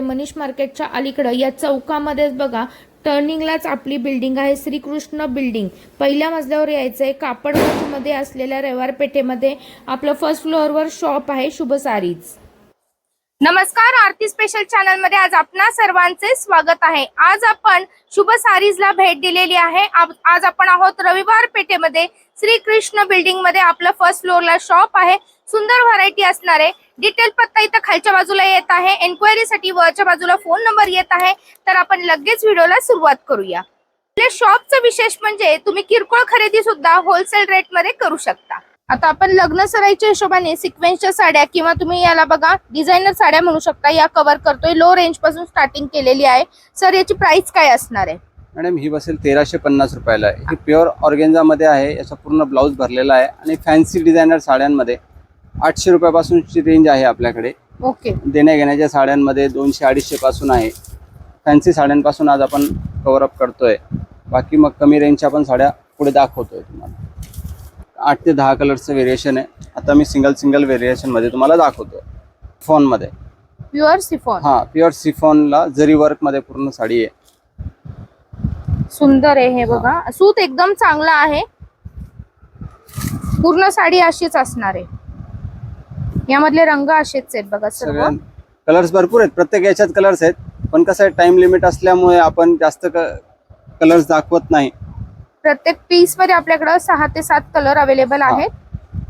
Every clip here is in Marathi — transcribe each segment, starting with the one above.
मनीष मार्केटच्या अलीकडं. या चौकामध्येच बघा टर्निंगलाच आपली बिल्डिंग आहे श्रीकृष्ण बिल्डिंग. पहिल्या मजल्यावर यायचं आहे कापडमध्ये असलेल्या रविवार पेठेमध्ये आपलं फर्स्ट फ्लोअरवर शॉप आहे शुभ सारीज नमस्कार आरती स्पेशल चॅनलमध्ये आज आपणा सर्वांचे स्वागत आहे. आज आपण शुभ सारीजला भेट दिलेली आहे. आज आपण आहोत रविवार पेठेमध्ये श्री कृष्ण बिल्डिंगमध्ये आपलं फर्स्ट फ्लोअरला शॉप आहे. सुंदर व्हरायटी असणारे डिटेल पत्ता इथं खालच्या बाजूला येत आहे. एन्क्वायरीसाठी वरच्या बाजूला फोन नंबर येत आहे. तर आपण लगेच व्हिडिओला सुरुवात करूया. आपल्या शॉपचं विशेष म्हणजे तुम्ही किरकोळ खरेदी सुद्धा होलसेल रेटमध्ये करू शकता. आता आपण लग्न सराईच्या हिशोबाने सिक्वेन्सच्या साड्या किंवा तुम्ही याला बघा डिझायनर साड्या म्हणू शकता या कव्हर करतोय. लो रेंजपासून स्टार्टिंग केलेली आहे. सर याची प्राइस काय असणार आहे? मॅडम ही बसेल तेराशे पन्नास रुपयाला आहे. ही प्युअर ऑर्गेन्झामध्ये आहे. याचा पूर्ण ब्लाऊज भरलेला आहे. आणि फॅन्सी डिझायनर साड्यांमध्ये आठशे रुपयापासूनची रेंज आहे आपल्याकडे. ओके देण्या घेण्याच्या साड्यांमध्ये दोनशे अडीचशे पासून आहे. फॅन्सी साड्यांपासून आज आपण कव्हर अप करतोय. बाकी मग कमी रेंजच्या पण साड्या पुढे दाखवतोय तुम्हाला. आठ ते दहा कलरचं व्हेरिएशन आहे. आता मी सिंगल सिंगल व्हेरिएशनमध्ये तुम्हाला दाखवतोय. फोनमध्ये प्युअर सिफॉन हां प्युअर सिफॉनला जरी वर्कमध्ये पूर्ण साडी आहे. सुंदर आहे हे बघा. सूत एकदम चांगला आहे. पूर्ण साडी अशीच असणार आहे. यामधले रंग असेच आहेत बघा सर्व. सगळ्या कलर्स भरपूर आहेत. प्रत्येक याच्यात कलर्स आहेत. पण कसं आहे टाइम लिमिट असल्यामुळे आपण जास्त कलर्स दाखवत नाही. प्रत्येक पीसमध्ये आपल्याकडे सहा ते सात कलर अवेलेबल हा. आहेत.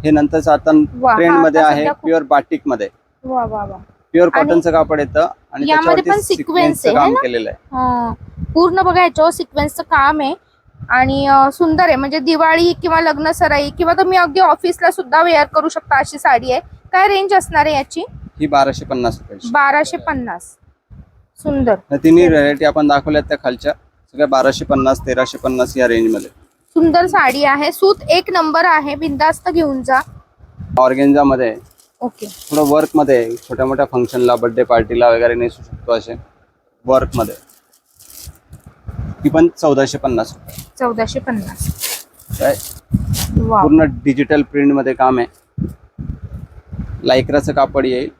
हे नंतरच आता वा, हा ट्रेंडमध्ये आहे सध्या खूप- प्युअर बाटिकमध्ये. वा वा वा. प्युअर आणि कॉटनचं कापड येतं आणि यामध्ये पण त्याच्यावरती sequence सिक्वेन्सचं आहे, काम है ना? केलेलं आहे. हा. पूर्ण बघा याच्यावर सिक्वेन्सचं काम आहे. आणि अं, सुंदर आहे. म्हणजे दिवाळी किंवा लग्न सराई किंवा तुम्ही अगदी ऑफिसला सुद्धा वेअर करू शकता अशी साडी आहे. काय रेंज असणार आहे याची? ही बाराशे पन्नास रुपयाची. बाराशे पन्नास. सुंदर. तिन्ही व्हरायटी आपण दाखवल्यात त्या खालच्या. सगळ्या बाराशे पन्नास तेराशे पन्नास या रेंजमध्ये सुंदर साडी आहे. सूत एक नंबर आहे. बिंदास्त घेऊन जा. ऑर्गेन्झा मध्ये ओके. थोडं वर्कमध्ये आहे. छोट्या मोठ्या फंक्शनला बर्थडे पार्टीला वगैरे नेसू शकतो असे. वर्कमध्ये ही पण चौदाशे पन्नास. रुपये चौदाशे पन्नास. काय? वा पूर्ण डिजिटल प्रिंटमध्ये काम आहे. लायक्राचं कापड येईल.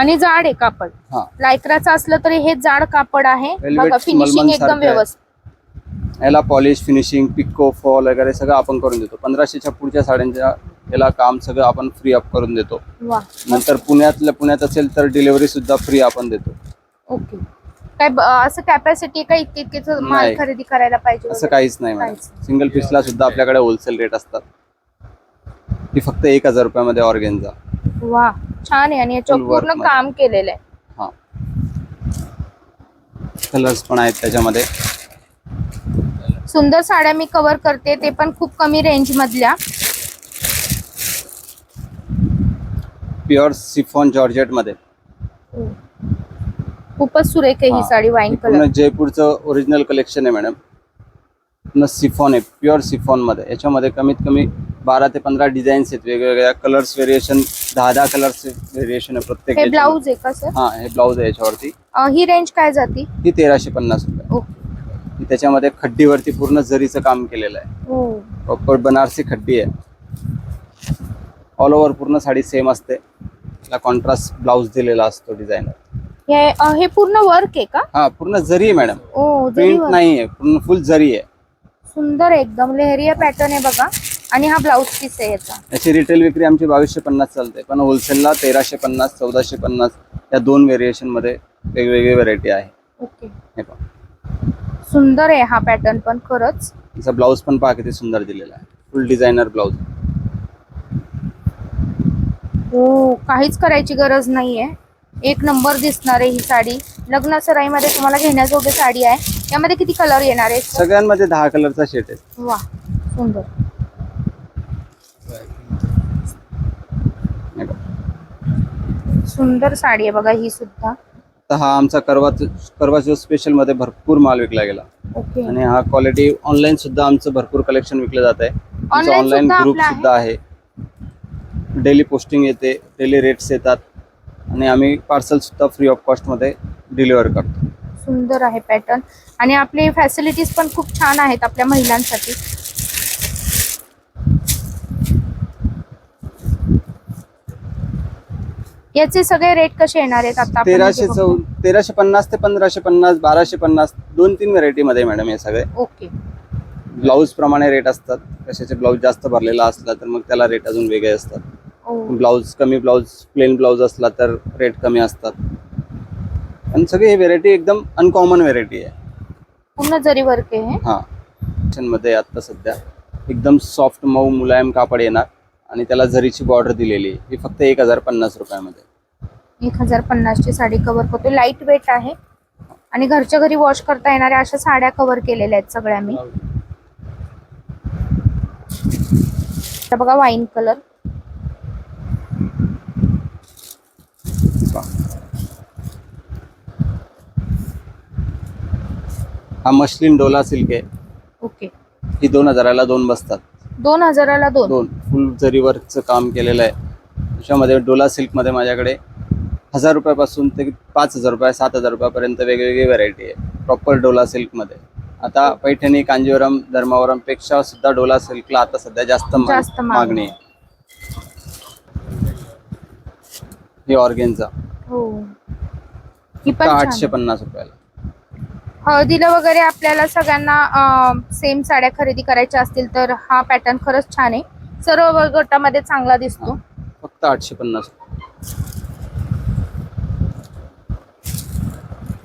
आणि जाड आहे कापड. हा. लायक्राचं असलं तरी हे जाड कापड आहे. Velvet बघा फिनिशिंग मलमल एकदम सारखं आहे. व्यवस्थित. याला पॉलिश फिनिशिंग पिको फॉल वगैरे सगळं आपण करून देतो. पंधराशेच्या पुढच्या साड्यांच्या याला काम सगळं आपण फ्री अप करून देतो. वा. नंतर पुण्यातल्या पुण्यात असेल तर डिलिव्हरी सुद्धा फ्री आपण देतो. ओके. काय ब- असं कॅपॅसिटी काय इतके इतकेच माल नाही. खरेदी करायला पाहिजे असं वगैरे? काहीच नाही काहीच सिंगल पीसला सुद्धा आपल्याकडे होलसेल रेट असतात. ती फक्त एक हजार रुपयामध्ये ऑर्गेनचा वा. छान आहे आणि याच्यावर Full work पूर्णमध्ये. काम केलेलं आहे. हा. कलर्स पण आहेत त्याच्यामध्ये. सुंदर साड्या मी कव्हर करते ते पण खूप कमी रेंज मधल्या. प्युअर सिफॉन जॉर्जेटमध्ये. खूपच सुरेख आहे ही हा. साडी वाईन हे कलर पूर्ण जयपूरचं ओरिजिनल कलेक्शन आहे मॅडम पूर्ण सिफॉन आहे प्युअर सिफॉनमध्ये. याच्यामध्ये कमीत कमी बारा ते पंधरा डिझाईन्स आहेत वेगवेगळ्या कलर्स व्हेरिएशन दहा दहा कलर्स व्हेरिएशन आहे प्रत्येक हे याच्यामध्ये. ब्लाऊज आहे का सर हा हे ब्लाऊज आहे याच्यावरती. ही रेंज काय जाती? ही तेराशे पन्नास रुपये. ओके. ही त्याच्यामध्ये खड्डीवरती पूर्ण जरीचं काम केलेलं आहे. हो. प्रॉपर बनारसी खड्डी आहे. ऑल ओव्हर पूर्ण साडी सेम असते. त्याला कॉन्ट्रास्ट ब्लाऊज दिलेला असतो डिझायनर हे अ, हे पूर्ण वर्क आहे का? हा पूर्ण जरी आहे मॅडम ओ जरी प्रिंट work. नाही आहे पूर्ण फुल जरी आहे. सुंदर आहे एकदम लेहरिया पॅटर्न आहे बघा. आणि हा ब्लाऊज पीस आहे याचा. याची रिटेल विक्री आमची बावीसशे पन्नास चालते. पण होलसेलला तेराशे पन्नास चौदाशे पन्नास या दोन व्हेरिएशनमध्ये वेगवेगळी व्हरायटी आहे. ओके. हे पहा. सुंदर आहे हा पॅटर्न पण खरंच. याचा ब्लाऊज पण पहा किती सुंदर दिलेला आहे. फुल डिझायनर ब्लाऊज हो काहीच करायची गरज नाहीये. एक नंबर दिसणार आहे ही साडी. लग्न सराईमध्ये तुम्हाला घेण्याजोगी साडी आहे. यामध्ये किती कलर येणार आहे? सगळ्यांमध्ये दहा कलरचा शेट आहे. वा सुंदर हे पहा. सुंदर साडी आहे बघा ही सुद्धा. तर हा आमचा करवा करवा चौथ स्पेशलमध्ये भरपूर माल विकला गेला. ओके. आणि हा क्वालिटी ऑनलाईन सुद्धा आमचं भरपूर कलेक्शन विकलं जात आहे Online ऑनलाईन सुद्धा ग्रुप आपलं? सुद्धा आहे. डेली पोस्टिंग येते डेली रेट्स येतात. आणि आम्ही पार्सल सुद्धा फ्री ऑफ कॉस्टमध्ये डिलिव्हर करतो. सुंदर आहे पॅटर्न आणि आपले फॅसिलिटीज पण खूप छान आहेत आपल्या महिलांसाठी. याचे सगळे रेट कसे येणार आहेत आता आपण तेराशे चौ बघतो? तेराशे पन्नास ते पंधराशे पन्नास बाराशे पन्नास दोन तीन व्हरायटी मध्ये मॅडम हे सगळे. ओके ब्लाऊज प्रमाणे रेट असतात. कशाचे ब्लाऊज जास्त भरलेला असला तर मग त्याला रेट अजून वेगळे असतात. ओ, ब्लाऊज कमी ब्लाऊज प्लेन ब्लाऊज असला तर रेट कमी असतात. आणि सगळी ही व्हेरायटी एकदम अनकॉमन व्हेरायटी आहे. पूर्ण जरी वर्क आहे हे. हा. मध्ये आता सध्या एकदम सॉफ्ट मऊ मुलायम कापड येणार. आणि त्याला जरीची बॉर्डर दिलेली ही फक्त एक हजार पन्नास रुपयामध्ये. एक हजार पन्नासची साडी कव्हर करतो. लाइट वेट आहे. आणि घरच्या घरी वॉश करता येणाऱ्या अशा साड्या कव्हर केलेल्या आहेत सगळ्या मी. बघा वाईन कलर हा मशलिन डोला सिल्क आहे. ओके ही दोन हजाराला दोन बसतात. दोन हजाराला दोन. दोन. फुल जरीवरचं काम केलेलं आहे. त्याच्यामध्ये डोला सिल्कमध्ये माझ्याकडे हजार रुपयापासून ते पाच हजार रुपये सात हजार रुपयापर्यंत वेगवेगळी व्हरायटी आहे. प्रॉपर डोला सिल्कमध्ये. आता पैठणी कांजीवरम धर्मावरमपेक्षा सुद्धा डोला सिल्कला आता सध्या जास्त मा- जास्त मागणी मागणी आहे. ही ऑर्गेनचा हो. ही पण आठशे छान. पन्नास रुपयाला. हळदीला वगैरे आपल्याला सगळ्यांना सेम साड्या खरेदी करायच्या असतील तर हा पॅटर्न खरंच छान आहे. सर्व गटामध्ये चांगला दिसतो. फक्त आठशे पन्नास.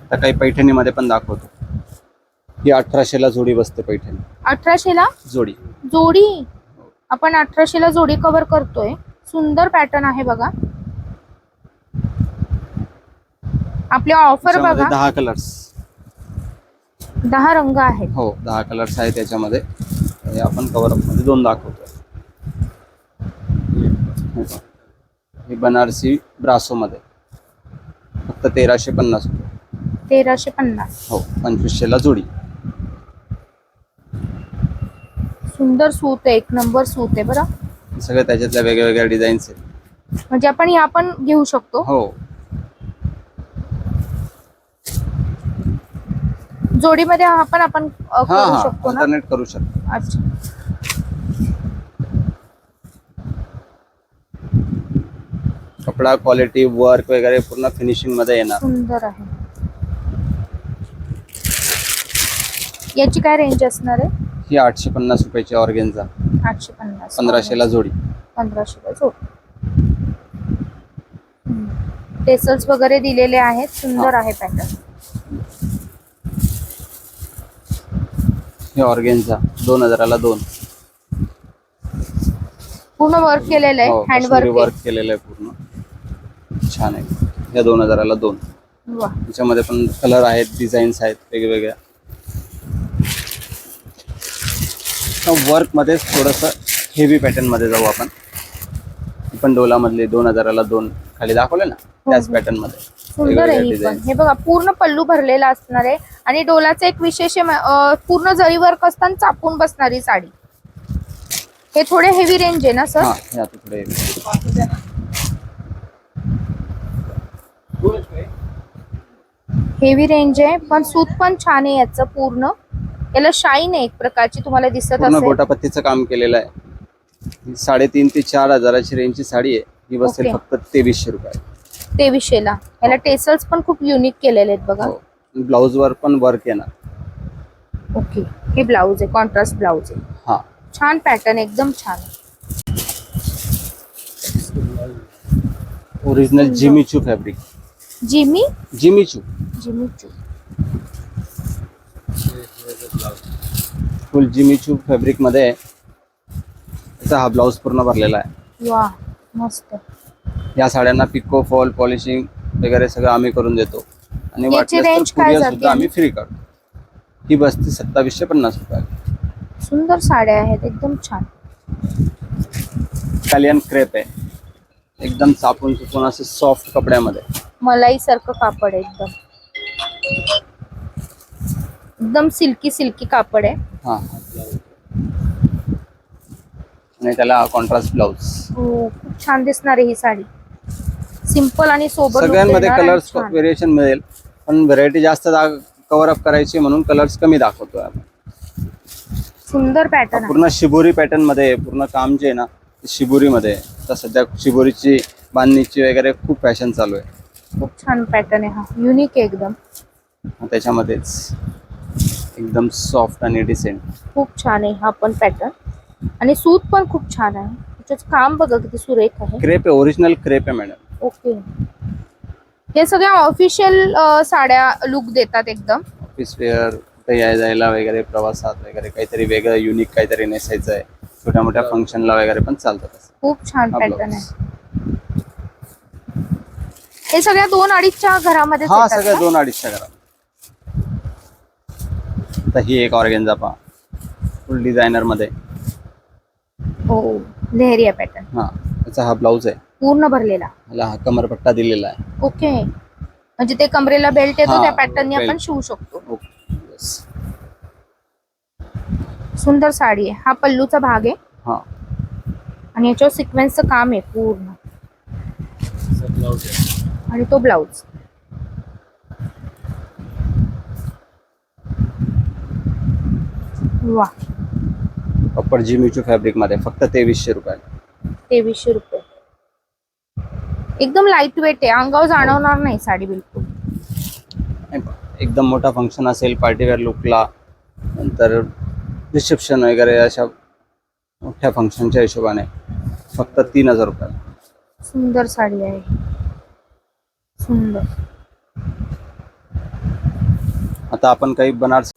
आता काही पैठणीमध्ये पण दाखवतो. ही अठराशेला जोडी बसते पैठणी. अठराशेला? जोडी. जोडी? आपण अठराशेला जोडी कव्हर करतोय. सुंदर पॅटर्न आहे बघा. आपली ऑफर बघा. दहा कलर्स दहा रंग आहेत. हो दहा कलर्स आहेत त्याच्यामध्ये हे आपण कव्हरमध्ये दोन दाखवतो हे बनारसी ब्रासो मध्ये फक्त तेराशे पन्नास तेराशे पन्नास. हो पंचवीसशेला जोडी. सुंदर सूत आहे एक नंबर सूत आहे बरं. सगळे त्याच्यातल्या वेगळ्या वेगळ्या डिझाईन्स आहेत. म्हणजे आपण या पण घेऊ शकतो. हो. जोडीमध्ये हा पण आपण अ, हा करू हा शकतो ना? करू शकतो. अच्छा. कपडा क्वालिटी वर्क वगैरे पूर्ण फिनिशिंगमध्ये येणार. सुंदर आहे. याची काय रेंज असणार आहे? ही आठशे पन्नास रुपयाची ऑर्गेनचा आठशे पन्नास. पंधराशेला जोडी. पंधराशे रुपये जोड टेसल्स वगैरे दिलेले आहेत. सुंदर आहे पॅटर्न हे ऑर्गेनचा दोन हजाराला दोन. पूर्ण वर्क केलेलं आहे हो हँडवर्क वर्क केलेलं आहे पूर्ण. छान आहे. या दोन हजाराला दोन. त्याच्यामध्ये पण कलर आहेत डिझाईन्स आहेत वेगवेगळ्या. वर्कमध्ये थोडस हेवी पॅटर्नमध्ये जाऊ आपण. ही पण डोला मधले दोन हजाराला दोन खाली दाखवले ना त्याच हो. पॅटर्नमध्ये. सुंदर आहे ही पण. हे बघा पूर्ण पल्लू भरलेला असणार आहे. आणि डोलाचं एक विशेष पूर्ण जरी वर्क असताना चापून बसणारी साडी. हे थोडे हेवी रेंज आहे ना सर हेवी रेंज आहे पण सूत पण छान आहे याचं पूर्ण. याला शाईन आहे एक प्रकारची तुम्हाला दिसत असेल. गोटापत्तीचं काम केलेलं आहे. साडेतीन ते चार हजाराची रेंजची साडी आहे. ही बसेल. फक्त तेवीसशे रुपये. तेवीसशेला. टेसल्स पण खूप युनिक केलेले आहेत बघा. ब्लाऊज वर पण वर्क येणार. ओके हे ब्लाऊज आहे कॉन्ट्रास्ट ब्लाऊज आहे. हा. छान पॅटर्न एकदम छान. Original Jimmy Choo fabric Jimmy Jimmy Choo Jimmy Choo full Jimmy Choo fabric मध्ये हा ब्लाऊज पूर्ण भरलेला आहे. वा मस्त. या साड्यांना पिको फॉल पॉलिशिंग वगैरे सगळं आम्ही करून देतो. आणि याची काय जाते? सुद्धा आम्ही फ्री करतो. ही बसते सत्तावीसशे पन्नास रुपये सुंदर साड्या आहेत एकदम छान. इटालियन क्रेप आहे. एकदम चापून चुपून असे सॉफ्ट कपड्यामध्ये. मलाई सारखं कापड आहे एकदम. एकदम सिल्की सिल्की कापड आहे. हा. आणि त्याला कॉन्ट्रास्ट ब्लाऊज हो खूप छान दिसणार आहे ही साडी. सिंपल आणि सोबत सगळ्यांमध्ये कलर्स व्हेरिएशन मिळेल. पण व्हरायटी जास्त कव्हर अप करायची म्हणून कलर्स कमी दाखवतोय आपण. सुंदर पॅटर्न पूर्ण शिबोरी पॅटर्नमध्ये. पूर्ण काम जे आहे ना शिबोरी मध्ये सध्या शिबोरीची बांधणीची वगैरे खूप फॅशन चालू आहे. खूप छान पॅटर्न आहे हा. युनिक आहे एकदम. त्याच्यामध्येच एकदम सॉफ्ट आणि डिसेंट खूप छान आहे हा पण पॅटर्न आणि सूत पण खूप छान आहे. त्याच्यात काम बघा किती सुरेख आहे. क्रेप आहे ओरिजिनल क्रेप आहे मॅडम ओके. हे सगळ्या ऑफिशियल साड्या लुक देतात एकदम? ऑफिस वेअर कुठे याय जायला वगैरे प्रवासात वगैरे काहीतरी वेगळं युनिक काहीतरी नेसायचं आहे छोट्या मोठ्या फंक्शनला वगैरे पण चालतं तसं. खूप छान हा पॅटर्न blouse. आहे. हे सगळ्या दोन अडीचच्या घरामध्ये हा सगळं दोन अडीचच्या घरात आता ही एक ऑर्गेन्झा पहा फुल डिझायनरमध्ये. हो लेहरिया पॅटर्न हा त्याचा हा ब्लाऊज आहे. पूर्ण भरलेला. ह्याला हा कमरपट्टा दिलेला आहे. ओके. म्हणजे ते कमरेला बेल्ट येतो हा, त्या पॅटर्नने आपण. शिवू शकतो. Okay Yes. सुंदर साडी आहे. हा पल्लूचा भाग आहे. हा. आणि याच्यावर सिक्वेन्सचं काम आहे पूर्ण. आणि तो ब्लाऊज वा प्रॉपर जिमीचू फॅब्रिकमध्ये फक्त तेवीसशे रुपयाला. तेवीसशे रुपये. एकदम लाइट वेट आहे. अंगावर जाणवणार नाही साडी बिलकुल? एकदम मोठा फंक्शन असेल पार्टीवेअर लुकला नंतर रिसेप्शन वगैरे अशा मोठ्या फंक्शनच्या हिशोबाने फक्त तीन हजार रुपयाला सुंदर साडी आहे. सुंदर. आता आपण काही बनारस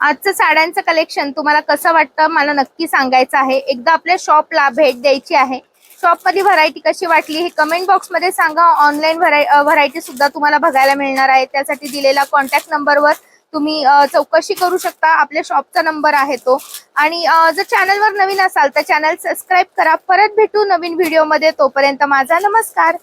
आजचं साड्यांचं कलेक्शन तुम्हाला कसं वाटतं? मला नक्की सांगायचं आहे. एकदा आपल्या शॉपला भेट द्यायची आहे. शॉपमध्ये व्हरायटी कशी वाटली हे कमेंट बॉक्समध्ये सांगा. ऑनलाईन व्हरायटी सुद्धा तुम्हाला बघायला मिळणार आहे. त्यासाठी दिलेला कॉन्टॅक्ट नंबरवर तुम्ही चौकशी करू शकता. आपल्या शॉपचा नंबर आहे तो. आणि जर चॅनलवर नवीन असाल तर चॅनल सबस्क्राईब करा. परत भेटू नवीन व्हिडिओमध्ये तोपर्यंत माझा नमस्कार.